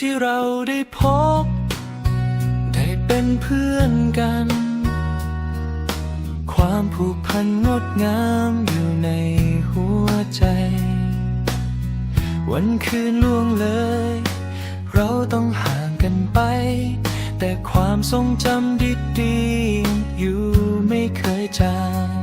ที่เราได้พบ ได้เป็นเพื่อนกัน ความผูกพันงดงามอยู่ในหัวใจ วันคืนล่วงเลย เราต้องห่างกันไป แต่ความทรงจำดีๆ อยู่ไม่เคยจาง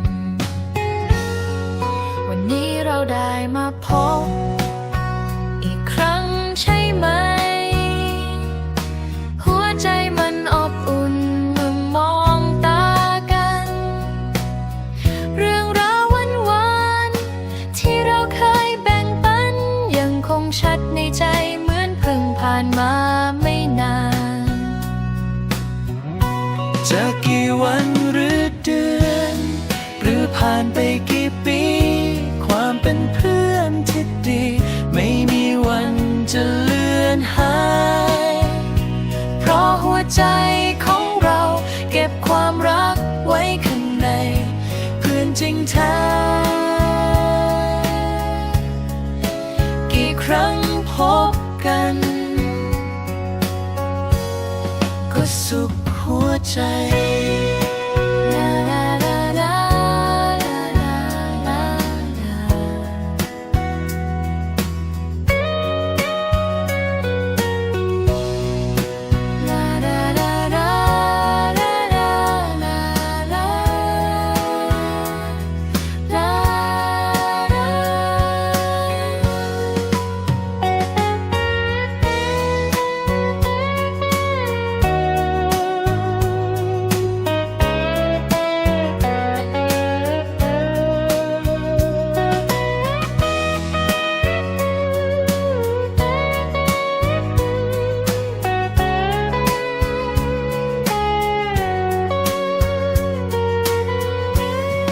จะกี่วันหรือเดือน หรือผ่านไปกี่ปี ความเป็นเพื่อนที่ดี ไม่มีวันจะเลือนหาย เพราะหัวใจของเราเก็บความรักไว้ข้างในเพื่อนจริงแท้กี่ครั้งพบกัน ก็สุขหัว ใจ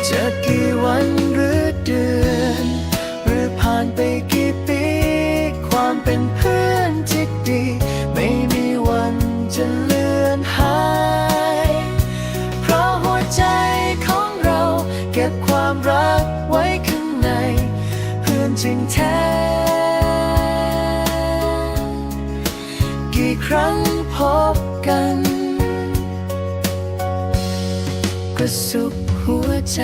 จะกี่วันหรือเดือน หรือผ่านไปกี่ปี ความเป็นเพื่อนที่ดี ไม่มีวันจะเลือนหาย เพราะหัวใจของเราเก็บความรักไว้ข้างใน เพื่อนจริงแท้ กี่ครั้งพบกัน ก็สุข หัวใจ